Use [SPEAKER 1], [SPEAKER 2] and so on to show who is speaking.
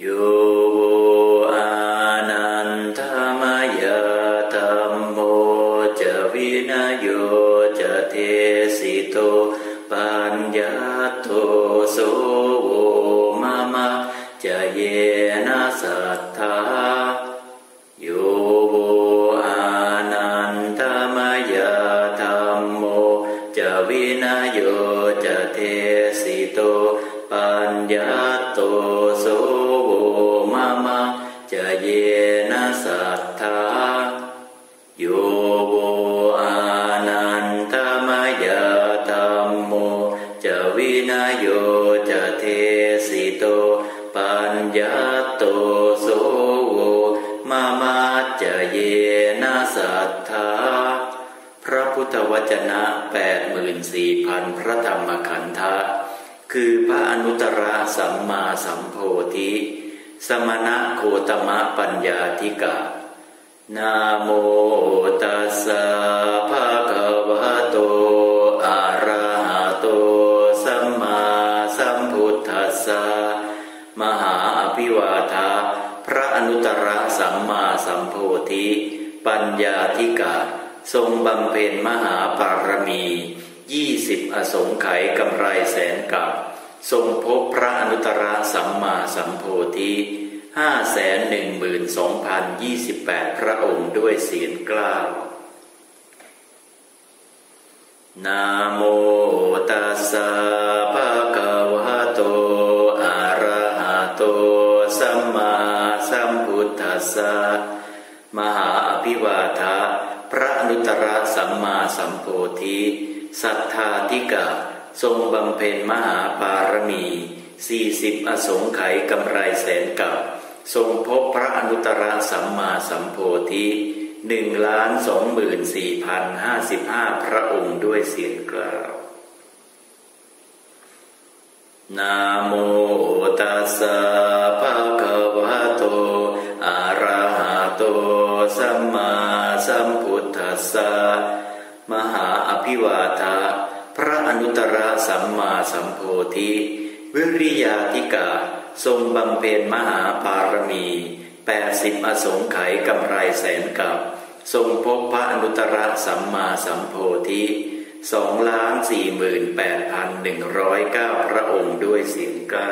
[SPEAKER 1] โยโวอานันทมยธรรมโมจะวินโยจะเทสิโตปัญญาโทโสโวมามะจะเยนะสัทธาโยโวอานันทมยธรรมโมจะวินโยจะเทสิโตปัญญา นโยจะเทสิโต ปัญญาโตโสโวมามะจะเยนะสัทธาพระพุทธวจนะแปดหมื่นสี่พันพระธรรมขันธะคือพระอนุตตรสัมมาสัมโพธิ สมณะโคตมะปัญญาธิกะ นาโมตัสสะภะ มหาอภิวาทา พระอนุตตรสัมมาสัมโพธิ ปัญญาธิกะ ทรงบำเพ็ญมหาปารมียี่สิบอสงไขยกำไรแสนกับ ทรงพบพระอนุตตรสัมมาสัมโพธิห้าแสนหนึ่งหมื่นสองพันยี่สิบแปดพระองค์ด้วยเสียงกล้าวนะโม ทธัสสะมหาอภิวาทะพระอนุตตรสัมมาสัมโพธิสัทธาธิกะ ทรงบำเพ็ญมหาปารมีสี่สิบอสงไขยกำไรแสนกับ ทรงพบพระอนุตตรสัมมาสัมโพธิหนึ่งล้านสองหมื่นสี่พันห้าสิบห้าพระองค์ด้วยเสียงกล่าวนะโมตัสสะ มมาสัมพุทธัสสะมหาอภิวาทะพระอนุตตรสัมมาสัมโพธิวิริยาธิกะ ทรงบำเพ็ญมหาปารมีแปดสิบอสงไขยกำไรแสนกับ ทรงพบพระอนุตตรสัมมาสัมโพธิสองล้านสี่หมื่นแปดพันหนึ่งร้อยเก้าพระองค์ด้วยเสียงกล้า